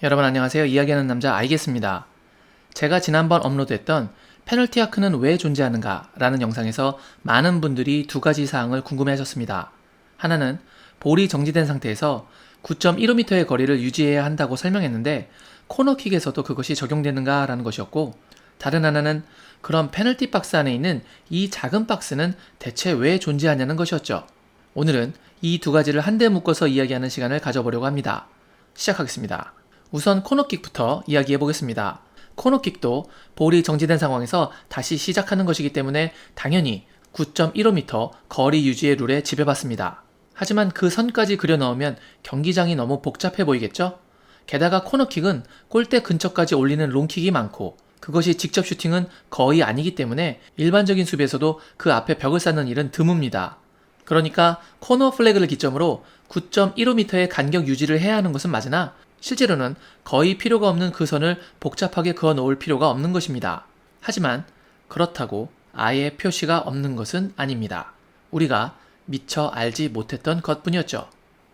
여러분 안녕하세요. 이야기하는 남자 알겠습니다. 제가 지난번 업로드했던 페널티 아크는 왜 존재하는가 라는 영상에서 많은 분들이 두 가지 사항을 궁금해 하셨습니다. 하나는 볼이 정지된 상태에서 9.15m의 거리를 유지해야 한다고 설명했는데 코너킥에서도 그것이 적용되는가 라는 것이었고 다른 하나는 그럼 페널티 박스 안에 있는 이 작은 박스는 대체 왜 존재하냐는 것이었죠. 오늘은 이 두 가지를 한데 묶어서 이야기하는 시간을 가져보려고 합니다. 시작하겠습니다. 우선 코너킥부터 이야기해 보겠습니다. 코너킥도 볼이 정지된 상황에서 다시 시작하는 것이기 때문에 당연히 9.15m 거리 유지의 룰에 지배받습니다. 하지만 그 선까지 그려 넣으면 경기장이 너무 복잡해 보이겠죠? 게다가 코너킥은 골대 근처까지 올리는 롱킥이 많고 그것이 직접 슈팅은 거의 아니기 때문에 일반적인 수비에서도 그 앞에 벽을 쌓는 일은 드뭅니다. 그러니까 코너 플래그를 기점으로 9.15m의 간격 유지를 해야 하는 것은 맞으나 실제로는 거의 필요가 없는 그 선을 복잡하게 그어 놓을 필요가 없는 것입니다. 하지만 그렇다고 아예 표시가 없는 것은 아닙니다. 우리가 미처 알지 못했던 것뿐이었죠.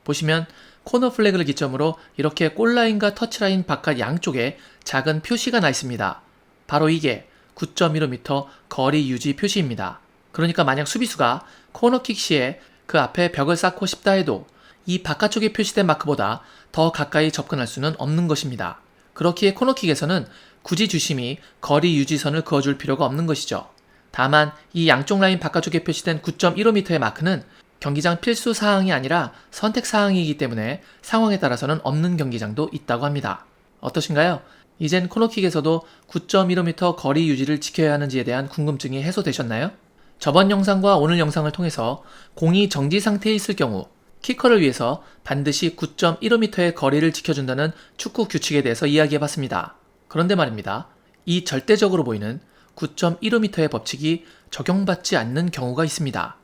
보시면 코너 플래그를 기점으로 이렇게 골라인과 터치라인 바깥 양쪽에 작은 표시가 나 있습니다. 바로 이게 9.15m 거리 유지 표시입니다. 그러니까 만약 수비수가 코너킥 시에 그 앞에 벽을 쌓고 싶다 해도 이 바깥쪽에 표시된 마크보다 더 가까이 접근할 수는 없는 것입니다. 그렇기에 코너킥에서는 굳이 주심이 거리 유지선을 그어줄 필요가 없는 것이죠. 다만 이 양쪽 라인 바깥쪽에 표시된 9.15m의 마크는 경기장 필수 사항이 아니라 선택 사항이기 때문에 상황에 따라서는 없는 경기장도 있다고 합니다. 어떠신가요? 이젠 코너킥에서도 9.15m 거리 유지를 지켜야 하는지에 대한 궁금증이 해소되셨나요? 저번 영상과 오늘 영상을 통해서 공이 정지 상태에 있을 경우 키커를 위해서 반드시 9.15m의 거리를 지켜준다는 축구 규칙에 대해서 이야기해 봤습니다. 그런데 말입니다. 이 절대적으로 보이는 9.15m의 법칙이 적용받지 않는 경우가 있습니다.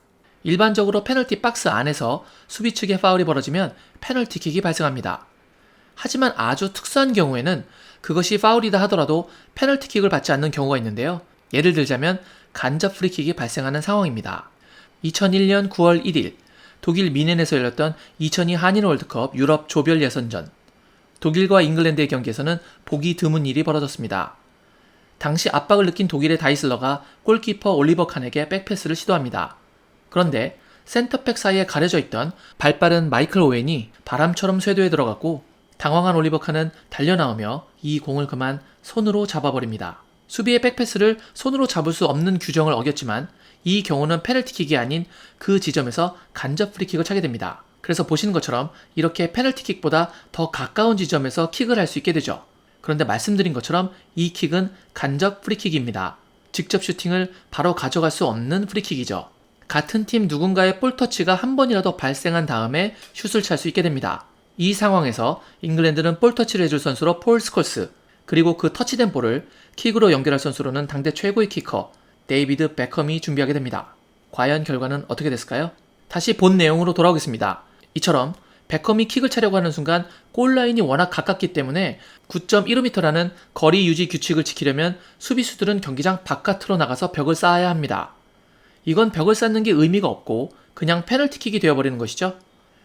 일반적으로 페널티 박스 안에서 수비 측의 파울이 벌어지면 페널티킥이 발생합니다. 하지만 아주 특수한 경우에는 그것이 파울이다 하더라도 페널티킥을 받지 않는 경우가 있는데요. 예를 들자면 간접 프리킥이 발생하는 상황입니다. 2001년 9월 1일 독일 미넨에서 열렸던 2002 한일 월드컵 유럽 조별 예선전. 독일과 잉글랜드의 경기에서는 보기 드문 일이 벌어졌습니다. 당시 압박을 느낀 독일의 다이슬러가 골키퍼 올리버 칸에게 백패스를 시도합니다. 그런데 센터백 사이에 가려져 있던 발빠른 마이클 오웬이 바람처럼 쇄도에 들어갔고 당황한 올리버 칸은 달려나오며 이 공을 그만 손으로 잡아버립니다. 수비의 백패스를 손으로 잡을 수 없는 규정을 어겼지만 이 경우는 페널티킥이 아닌 그 지점에서 간접 프리킥을 차게 됩니다. 그래서 보시는 것처럼 이렇게 페널티킥보다 더 가까운 지점에서 킥을 할 수 있게 되죠. 그런데 말씀드린 것처럼 이 킥은 간접 프리킥입니다. 직접 슈팅을 바로 가져갈 수 없는 프리킥이죠. 같은 팀 누군가의 볼 터치가 한 번이라도 발생한 다음에 슛을 찰 수 있게 됩니다. 이 상황에서 잉글랜드는 볼 터치를 해줄 선수로 폴 스콜스, 그리고 그 터치된 볼을 킥으로 연결할 선수로는 당대 최고의 키커 데이비드 베컴이 준비하게 됩니다. 과연 결과는 어떻게 됐을까요? 다시 본 내용으로 돌아오겠습니다. 이처럼 베컴이 킥을 차려고 하는 순간 골라인이 워낙 가깝기 때문에 9.15m라는 거리 유지 규칙을 지키려면 수비수들은 경기장 바깥으로 나가서 벽을 쌓아야 합니다. 이건 벽을 쌓는 게 의미가 없고 그냥 페널티킥이 되어버리는 것이죠.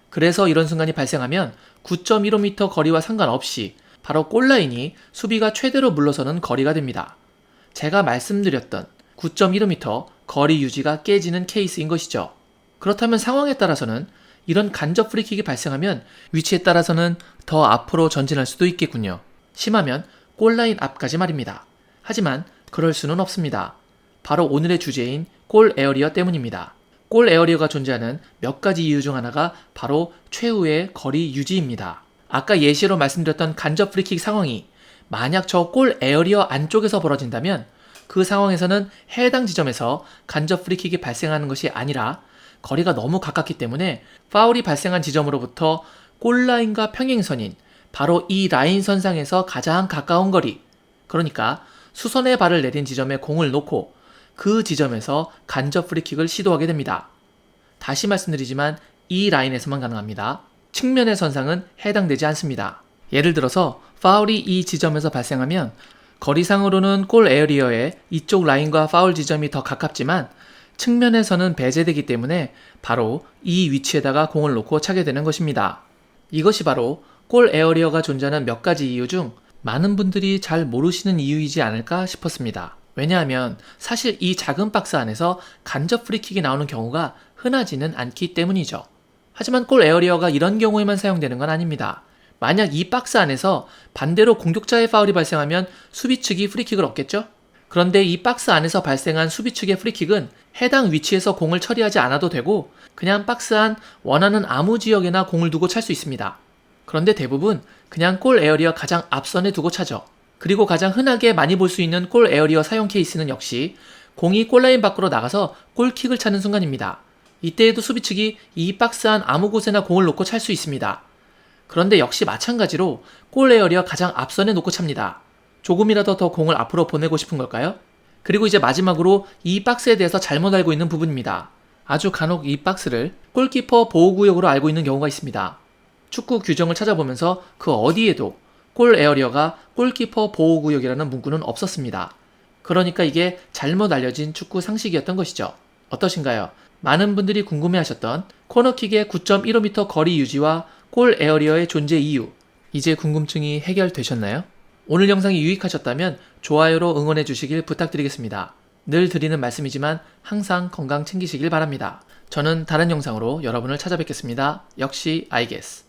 그래서 이런 순간이 발생하면 9.15m 거리와 상관없이 바로 골라인이 수비가 최대로 물러서는 거리가 됩니다. 제가 말씀드렸던 9.15m 거리 유지가 깨지는 케이스인 것이죠. 그렇다면 상황에 따라서는 이런 간접 프리킥이 발생하면 위치에 따라서는 더 앞으로 전진할 수도 있겠군요. 심하면 골라인 앞까지 말입니다. 하지만 그럴 수는 없습니다. 바로 오늘의 주제인 골 에어리어 때문입니다. 골 에어리어가 존재하는 몇 가지 이유 중 하나가 바로 최후의 거리 유지입니다. 아까 예시로 말씀드렸던 간접 프리킥 상황이 만약 저 골 에어리어 안쪽에서 벌어진다면 그 상황에서는 해당 지점에서 간접 프리킥이 발생하는 것이 아니라 거리가 너무 가깝기 때문에 파울이 발생한 지점으로부터 골라인과 평행선인 바로 이 라인 선상에서 가장 가까운 거리 그러니까 수선의 발을 내린 지점에 공을 놓고 그 지점에서 간접 프리킥을 시도하게 됩니다. 다시 말씀드리지만 이 라인에서만 가능합니다. 측면의 선상은 해당되지 않습니다. 예를 들어서 파울이 이 지점에서 발생하면 거리상으로는 골 에어리어의 이쪽 라인과 파울 지점이 더 가깝지만 측면에서는 배제되기 때문에 바로 이 위치에다가 공을 놓고 차게 되는 것입니다. 이것이 바로 골 에어리어가 존재하는 몇 가지 이유 중 많은 분들이 잘 모르시는 이유이지 않을까 싶었습니다. 왜냐하면 사실 이 작은 박스 안에서 간접 프리킥이 나오는 경우가 흔하지는 않기 때문이죠. 하지만 골 에어리어가 이런 경우에만 사용되는 건 아닙니다. 만약 이 박스 안에서 반대로 공격자의 파울이 발생하면 수비 측이 프리킥을 얻겠죠? 그런데 이 박스 안에서 발생한 수비 측의 프리킥은 해당 위치에서 공을 처리하지 않아도 되고 그냥 박스 안 원하는 아무 지역에나 공을 두고 찰 수 있습니다. 그런데 대부분 그냥 골 에어리어 가장 앞선에 두고 차죠. 그리고 가장 흔하게 많이 볼 수 있는 골 에어리어 사용 케이스는 역시 공이 골라인 밖으로 나가서 골킥을 차는 순간입니다. 이때에도 수비 측이 이 박스 안 아무 곳에나 공을 놓고 찰 수 있습니다. 그런데 역시 마찬가지로 골 에어리어 가장 앞선에 놓고 찹니다. 조금이라도 더 공을 앞으로 보내고 싶은 걸까요? 그리고 이제 마지막으로 이 박스에 대해서 잘못 알고 있는 부분입니다. 아주 간혹 이 박스를 골키퍼 보호구역으로 알고 있는 경우가 있습니다. 축구 규정을 찾아보면서 그 어디에도 골 에어리어가 골키퍼 보호구역이라는 문구는 없었습니다. 그러니까 이게 잘못 알려진 축구 상식이었던 것이죠. 어떠신가요? 많은 분들이 궁금해하셨던 코너킥의 9.15m 거리 유지와 골 에어리어의 존재 이유, 이제 궁금증이 해결되셨나요? 오늘 영상이 유익하셨다면 좋아요로 응원해 주시길 부탁드리겠습니다. 늘 드리는 말씀이지만 항상 건강 챙기시길 바랍니다. 저는 다른 영상으로 여러분을 찾아뵙겠습니다. 역시 아이게스.